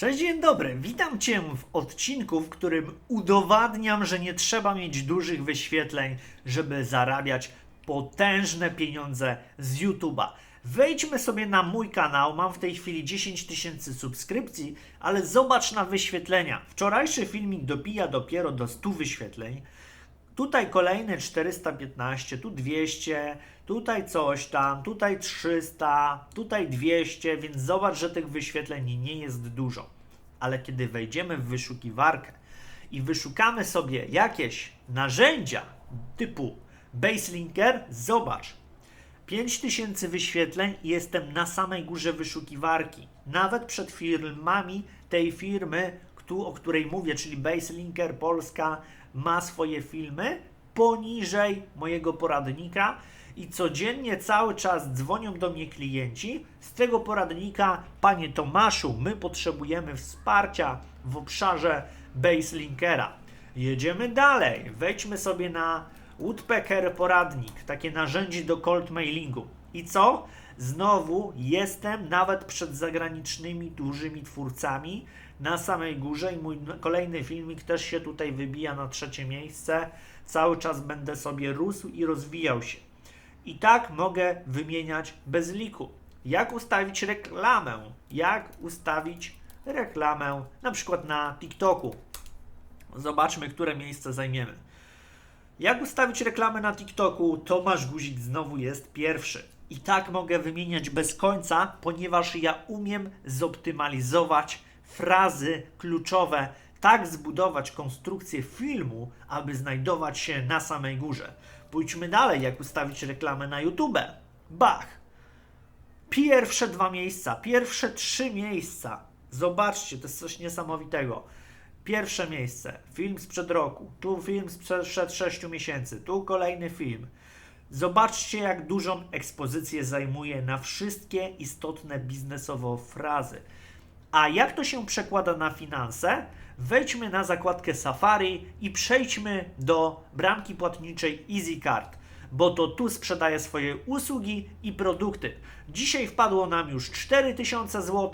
Cześć, dzień dobry. Witam Cię w odcinku, w którym udowadniam, że nie trzeba mieć dużych wyświetleń, żeby zarabiać potężne pieniądze z YouTube'a. Wejdźmy sobie na mój kanał, mam w tej chwili 10 tysięcy subskrypcji, ale zobacz na wyświetlenia. Wczorajszy filmik dobija dopiero do 100 wyświetleń. Tutaj kolejne 415, tu 200, tutaj coś tam, tutaj 300, tutaj 200, więc zobacz, że tych wyświetleń nie jest dużo. Ale kiedy wejdziemy w wyszukiwarkę i wyszukamy sobie jakieś narzędzia typu Baselinker, zobacz, 5000 wyświetleń i jestem na samej górze wyszukiwarki. Nawet przed filmami tej firmy, o której mówię, czyli Baselinker Polska, ma swoje filmy poniżej mojego poradnika i codziennie cały czas dzwonią do mnie klienci z tego poradnika, panie Tomaszu, my potrzebujemy wsparcia w obszarze Baselinkera. Jedziemy dalej. Wejdźmy sobie na Woodpecker Poradnik, takie narzędzie do cold mailingu. I co? Znowu jestem nawet przed zagranicznymi dużymi twórcami na samej górze i mój kolejny filmik też się tutaj wybija na trzecie miejsce. Cały czas będę sobie rósł i rozwijał się. I tak mogę wymieniać bez liku. Jak ustawić reklamę? Jak ustawić reklamę na przykład na TikToku? Zobaczmy, które miejsce zajmiemy. Jak ustawić reklamę na TikToku? Tomasz Guzik znowu jest pierwszy. I tak mogę wymieniać bez końca, ponieważ ja umiem zoptymalizować frazy kluczowe, tak zbudować konstrukcję filmu, aby znajdować się na samej górze. Pójdźmy dalej, jak ustawić reklamę na YouTube. Bach! Pierwsze dwa miejsca, pierwsze trzy miejsca. Zobaczcie, to jest coś niesamowitego. Pierwsze miejsce, film sprzed roku, tu film sprzed, sprzed 6 miesięcy, tu kolejny film. Zobaczcie, jak dużą ekspozycję zajmuje na wszystkie istotne biznesowo frazy. A jak to się przekłada na finanse? Wejdźmy na zakładkę Safari i przejdźmy do bramki płatniczej EasyCard, bo to tu sprzedaję swoje usługi i produkty. Dzisiaj wpadło nam już 4000 zł.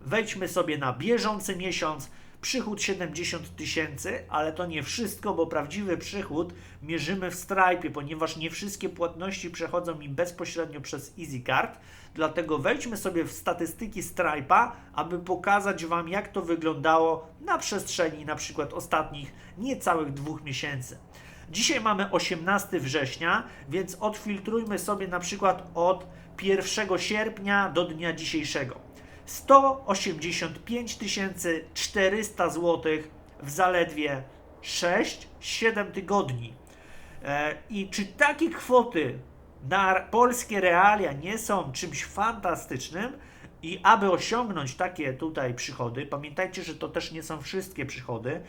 Wejdźmy sobie na bieżący miesiąc. Przychód 70 tysięcy, ale to nie wszystko, bo prawdziwy przychód mierzymy w Stripe, ponieważ nie wszystkie płatności przechodzą mi bezpośrednio przez EasyCard. Dlatego wejdźmy sobie w statystyki Stripe'a, aby pokazać Wam, jak to wyglądało na przestrzeni na przykład ostatnich niecałych dwóch miesięcy. Dzisiaj mamy 18 września, więc odfiltrujmy sobie na przykład od 1 sierpnia do dnia dzisiejszego. 185 400 zł w zaledwie 6-7 tygodni. E, I czy takie kwoty na polskie realia nie są czymś fantastycznym? I aby osiągnąć takie tutaj przychody, pamiętajcie, że to też nie są wszystkie przychody,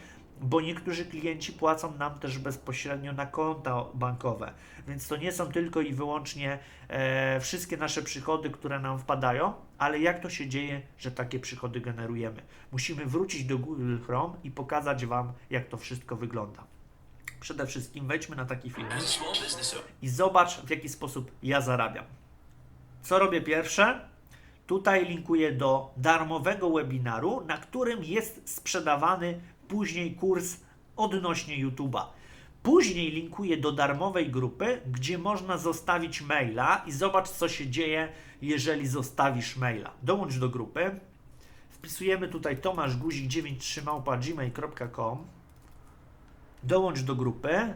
bo niektórzy klienci płacą nam też bezpośrednio na konta bankowe, więc to nie są tylko i wyłącznie e, wszystkie nasze przychody, które nam wpadają, ale jak to się dzieje, że takie przychody generujemy? Musimy wrócić do Google Chrome i pokazać Wam, jak to wszystko wygląda. Przede wszystkim wejdźmy na taki film i zobacz, w jaki sposób ja zarabiam. Co robię pierwsze? Tutaj linkuję do darmowego webinaru, na którym jest sprzedawany później kurs odnośnie YouTube'a. Później linkuję do darmowej grupy, gdzie można zostawić maila i zobacz, co się dzieje, jeżeli zostawisz maila. Dołącz do grupy. Wpisujemy tutaj Tomasz Guzik 93małpa.gmail.com Dołącz do grupy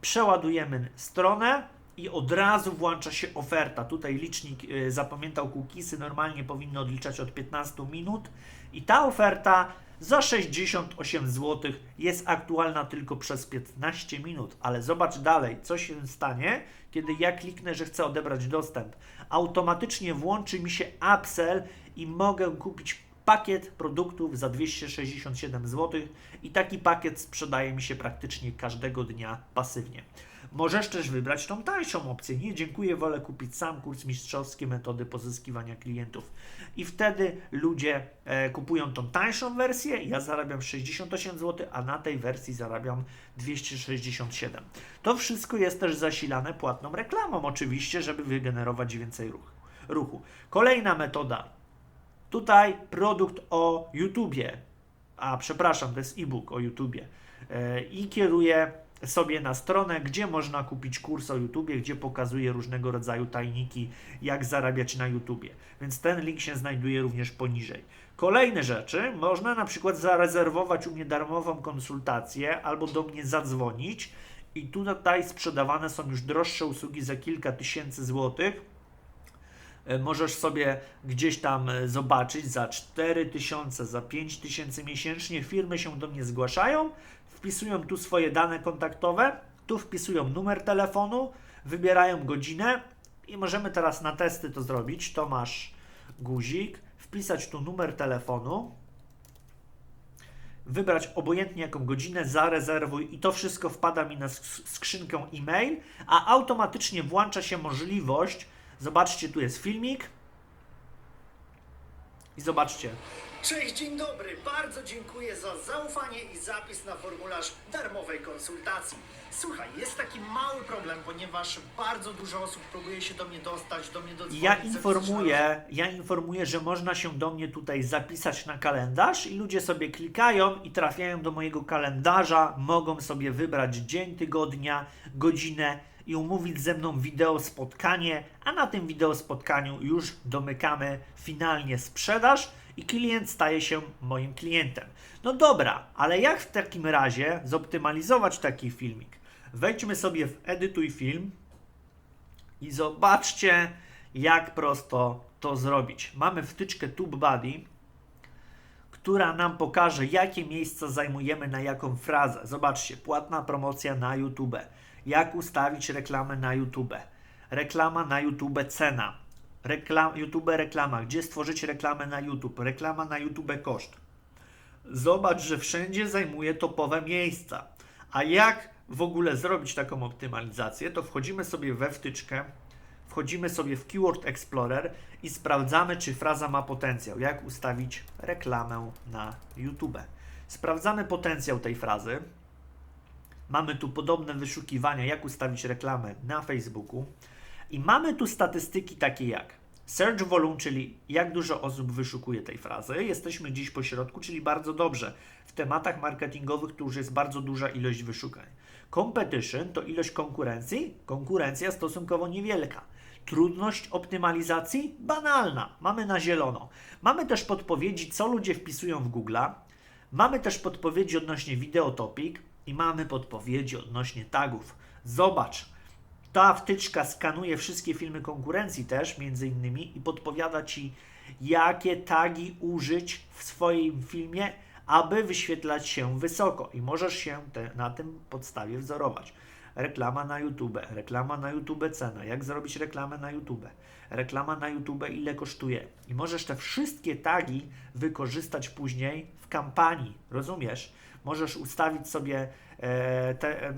przeładujemy stronę i od razu włącza się oferta. Tutaj licznik y, zapamiętał cookiesy, normalnie powinno odliczać od 15 minut i ta oferta za 68 zł jest aktualna tylko przez 15 minut, ale zobacz dalej, co się stanie, kiedy ja kliknę, że chcę odebrać dostęp. Automatycznie włączy mi się upsell i mogę kupić pakiet produktów za 267 zł i taki pakiet sprzedaje mi się praktycznie każdego dnia pasywnie. Możesz też wybrać tą tańszą opcję. Nie, dziękuję, wolę kupić sam kurs mistrzowskie metody pozyskiwania klientów. I wtedy ludzie e, kupują tą tańszą wersję. Ja zarabiam 68 zł, a na tej wersji zarabiam 267. To wszystko jest też zasilane płatną reklamą, oczywiście, żeby wygenerować więcej ruchu. ruchu. Kolejna metoda Tutaj produkt o YouTubie, a przepraszam, to jest e-book o YouTubie E, i kieruję sobie na stronę, gdzie można kupić kurs o YouTubie, gdzie pokazuje różnego rodzaju tajniki, jak zarabiać na YouTubie. Więc ten link się znajduje również poniżej. Kolejne rzeczy, można na przykład zarezerwować u mnie darmową konsultację albo do mnie zadzwonić i tutaj sprzedawane są już droższe usługi za kilka tysięcy złotych. E, Możesz sobie gdzieś tam e, zobaczyć za 4000, za 5000 miesięcznie. Firmy się do mnie zgłaszają, wpisują tu swoje dane kontaktowe, tu wpisują numer telefonu, wybierają godzinę i możemy teraz na testy to zrobić. Tomasz Guzik, wpisać tu numer telefonu, wybrać obojętnie jaką godzinę, zarezerwuj i to wszystko wpada mi na sk- skrzynkę e-mail, a automatycznie włącza się możliwość, zobaczcie, tu jest filmik i zobaczcie, Cześć, dzień dobry. Bardzo dziękuję za zaufanie i zapis na formularz darmowej konsultacji. Słuchaj, jest taki mały problem, ponieważ bardzo dużo osób próbuje się do mnie dostać, do mnie dodzwonić. Ja informuję, ja informuję, że można się do mnie tutaj zapisać na kalendarz i ludzie sobie klikają i trafiają do mojego kalendarza, mogą sobie wybrać dzień tygodnia, godzinę i umówić ze mną wideo spotkanie, a na tym wideo spotkaniu już domykamy finalnie sprzedaż i klient staje się moim klientem. No dobra, ale jak w takim razie zoptymalizować taki filmik? Wejdźmy sobie w edytuj film, i zobaczcie, jak prosto to zrobić. Mamy wtyczkę TubeBuddy, która nam pokaże, jakie miejsca zajmujemy na jaką frazę. Zobaczcie, płatna promocja na YouTube. Jak ustawić reklamę na YouTube. Reklama na YouTube cena. Reklam, YouTube reklama. Gdzie stworzyć reklamę na YouTube. Reklama na YouTube koszt. Zobacz, że wszędzie zajmuje topowe miejsca. A jak w ogóle zrobić taką optymalizację, to wchodzimy sobie we wtyczkę, wchodzimy sobie w Keyword Explorer i sprawdzamy, czy fraza ma potencjał. Jak ustawić reklamę na YouTube. Sprawdzamy potencjał tej frazy. Mamy tu podobne wyszukiwania, jak ustawić reklamę na Facebooku. I mamy tu statystyki takie jak search volume, czyli jak dużo osób wyszukuje tej frazy. Jesteśmy gdzieś po środku, czyli bardzo dobrze. W tematach marketingowych tu już jest bardzo duża ilość wyszukań. Competition to ilość konkurencji. Konkurencja stosunkowo niewielka. Trudność optymalizacji? Banalna. Mamy na zielono. Mamy też podpowiedzi, co ludzie wpisują w Google'a. Mamy też podpowiedzi odnośnie Videotopic i mamy podpowiedzi odnośnie tagów. Zobacz, ta wtyczka skanuje wszystkie filmy konkurencji też, między innymi, i podpowiada Ci, jakie tagi użyć w swoim filmie, aby wyświetlać się wysoko. I możesz się te, na tym podstawie wzorować. Reklama na YouTube, reklama na YouTube cena, jak zrobić reklamę na YouTube, reklama na YouTube ile kosztuje. I możesz te wszystkie tagi wykorzystać później w kampanii, rozumiesz? Możesz ustawić sobie e, te,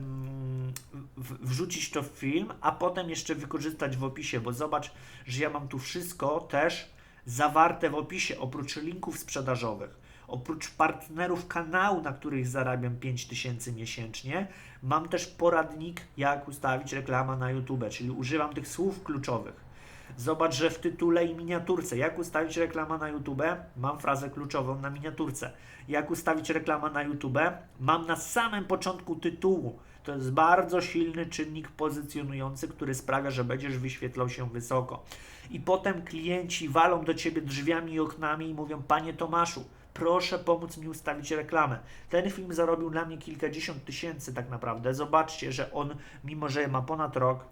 wrzucić to w film, a potem jeszcze wykorzystać w opisie, bo zobacz, że ja mam tu wszystko też zawarte w opisie, oprócz linków sprzedażowych. Oprócz partnerów kanału, na których zarabiam 5000 miesięcznie, mam też poradnik, jak ustawić reklamę na YouTube, czyli używam tych słów kluczowych. Zobacz, że w tytule i miniaturce, jak ustawić reklamę na YouTube, mam frazę kluczową na miniaturce. Jak ustawić reklamę na YouTube, mam na samym początku tytułu. To jest bardzo silny czynnik pozycjonujący, który sprawia, że będziesz wyświetlał się wysoko. I potem klienci walą do ciebie drzwiami i oknami i mówią: Panie Tomaszu, proszę pomóc mi ustawić reklamę. Ten film zarobił dla mnie kilkadziesiąt tysięcy tak naprawdę. Zobaczcie, że on, mimo że ma ponad rok,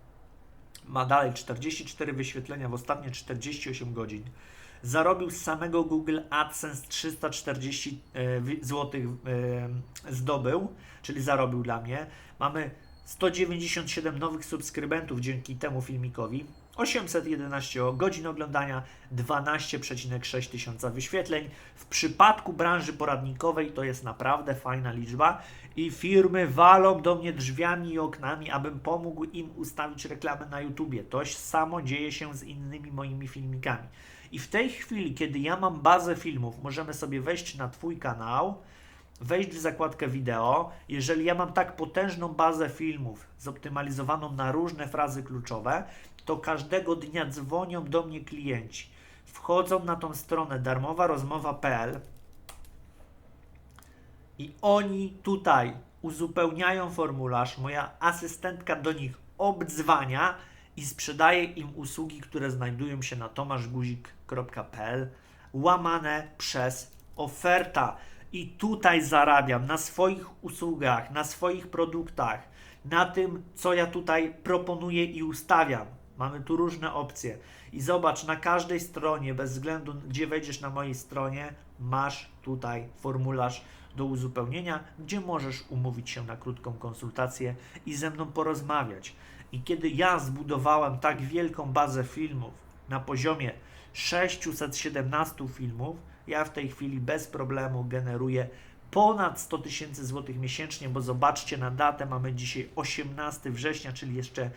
ma dalej 44 wyświetlenia w ostatnie 48 godzin. Zarobił z samego Google AdSense 340 zł zdobył, czyli zarobił dla mnie. Mamy 197 nowych subskrybentów dzięki temu filmikowi. 811 godzin oglądania, 12,6 tysiąca wyświetleń. W przypadku branży poradnikowej to jest naprawdę fajna liczba i firmy walą do mnie drzwiami i oknami, abym pomógł im ustawić reklamę na YouTubie. To samo dzieje się z innymi moimi filmikami. I w tej chwili, kiedy ja mam bazę filmów, możemy sobie wejść na Twój kanał, wejść w zakładkę wideo. Jeżeli ja mam tak potężną bazę filmów zoptymalizowaną na różne frazy kluczowe, to każdego dnia dzwonią do mnie klienci. wchodzą na tą stronę darmowa rozmowa.pl i oni tutaj uzupełniają formularz, moja asystentka do nich obdzwania i sprzedaje im usługi, które znajdują się na tomaszguzik.pl łamane przez oferta. I tutaj zarabiam na swoich usługach, na swoich produktach, na tym, co ja tutaj proponuję i ustawiam. Mamy tu różne opcje. I zobacz, na każdej stronie, bez względu gdzie wejdziesz na mojej stronie, masz tutaj formularz do uzupełnienia, gdzie możesz umówić się na krótką konsultację i ze mną porozmawiać. I kiedy ja zbudowałem tak wielką bazę filmów na poziomie 617 filmów, ja w tej chwili bez problemu generuję ponad 100 tysięcy złotych miesięcznie, bo zobaczcie na datę, mamy dzisiaj 18 września, czyli jeszcze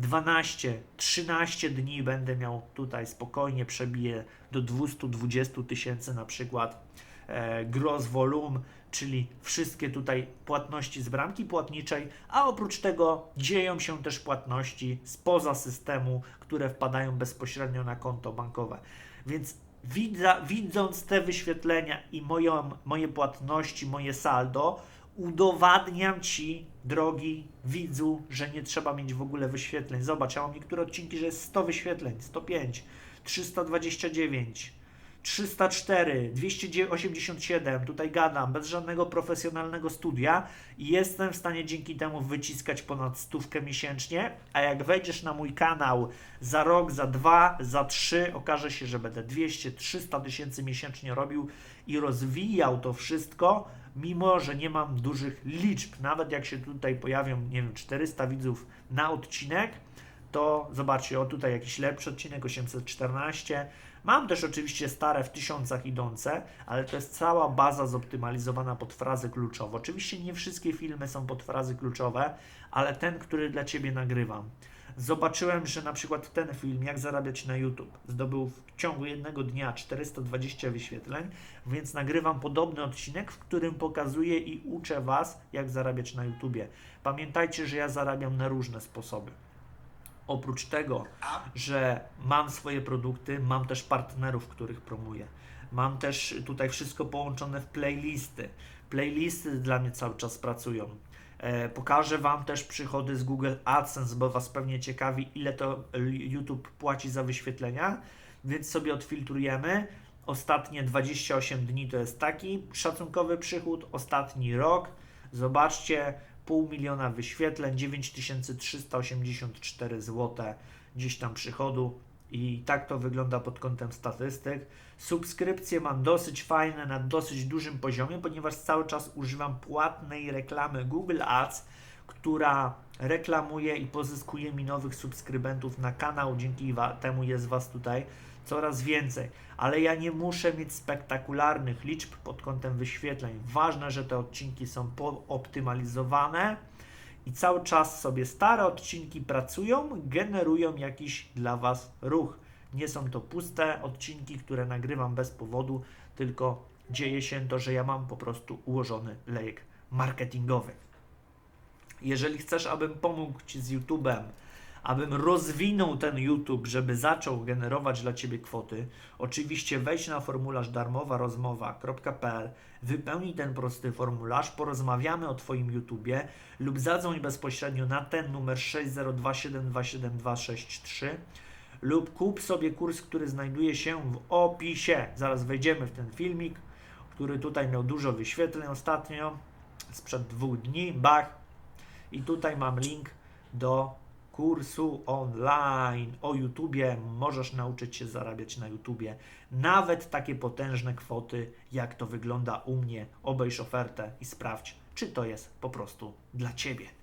12-13 dni będę miał tutaj spokojnie przebiję do 220 tysięcy na przykład e, gross volume, czyli wszystkie tutaj płatności z bramki płatniczej, a oprócz tego dzieją się też płatności spoza systemu, które wpadają bezpośrednio na konto bankowe. Więc widza, widząc te wyświetlenia i moją, moje płatności, moje saldo, udowadniam Ci, drogi widzu, że nie trzeba mieć w ogóle wyświetleń. Zobacz, ja mam niektóre odcinki, że jest 100 wyświetleń, 105, 329, 304, 287, tutaj gadam, bez żadnego profesjonalnego studia i jestem w stanie dzięki temu wyciskać ponad stówkę miesięcznie, a jak wejdziesz na mój kanał za rok, za dwa, za trzy, okaże się, że będę 200-300 tysięcy miesięcznie robił i rozwijał to wszystko, mimo że nie mam dużych liczb. Nawet jak się tutaj pojawią, nie wiem, 400 widzów na odcinek, to zobaczcie, o tutaj jakiś lepszy odcinek, 814. Mam też oczywiście stare w tysiącach idące, ale to jest cała baza zoptymalizowana pod frazy kluczowe. Oczywiście nie wszystkie filmy są pod frazy kluczowe, ale ten, który dla Ciebie nagrywam. Zobaczyłem, że na przykład ten film, jak zarabiać na YouTube, zdobył w ciągu jednego dnia 420 wyświetleń, więc nagrywam podobny odcinek, w którym pokazuję i uczę Was, jak zarabiać na YouTubie. Pamiętajcie, że ja zarabiam na różne sposoby. Oprócz tego, że mam swoje produkty, mam też partnerów, których promuję. Mam też tutaj wszystko połączone w playlisty. Playlisty dla mnie cały czas pracują. E, pokażę Wam też przychody z Google AdSense, bo Was pewnie ciekawi, ile to YouTube płaci za wyświetlenia, więc sobie odfiltrujemy. Ostatnie 28 dni to jest taki szacunkowy przychód, ostatni rok. Zobaczcie, pół miliona wyświetleń, 9384 zł gdzieś tam przychodu i tak to wygląda pod kątem statystyk. Subskrypcje mam dosyć fajne, na dosyć dużym poziomie, ponieważ cały czas używam płatnej reklamy Google Ads, która reklamuje i pozyskuje mi nowych subskrybentów na kanał. Dzięki temu jest Was tutaj coraz więcej. Ale ja nie muszę mieć spektakularnych liczb pod kątem wyświetleń. Ważne, że te odcinki są pooptymalizowane i cały czas sobie stare odcinki pracują, generują jakiś dla Was ruch. Nie są to puste odcinki, które nagrywam bez powodu, tylko dzieje się to, że ja mam po prostu ułożony lejek marketingowy. Jeżeli chcesz, abym pomógł Ci z YouTube'em, abym rozwinął ten YouTube, żeby zaczął generować dla Ciebie kwoty, oczywiście wejdź na formularz darmowa rozmowa.pl, wypełnij ten prosty formularz, porozmawiamy o Twoim YouTubie lub zadzwoń bezpośrednio na ten numer 602727263 lub kup sobie kurs, który znajduje się w opisie. Zaraz wejdziemy w ten filmik, który tutaj miał dużo wyświetleń ostatnio, sprzed dwóch dni, bach. I tutaj mam link do kursu online o YouTubie. Możesz nauczyć się zarabiać na YouTubie. Nawet takie potężne kwoty, jak to wygląda u mnie. Obejrz ofertę i sprawdź, czy to jest po prostu dla Ciebie.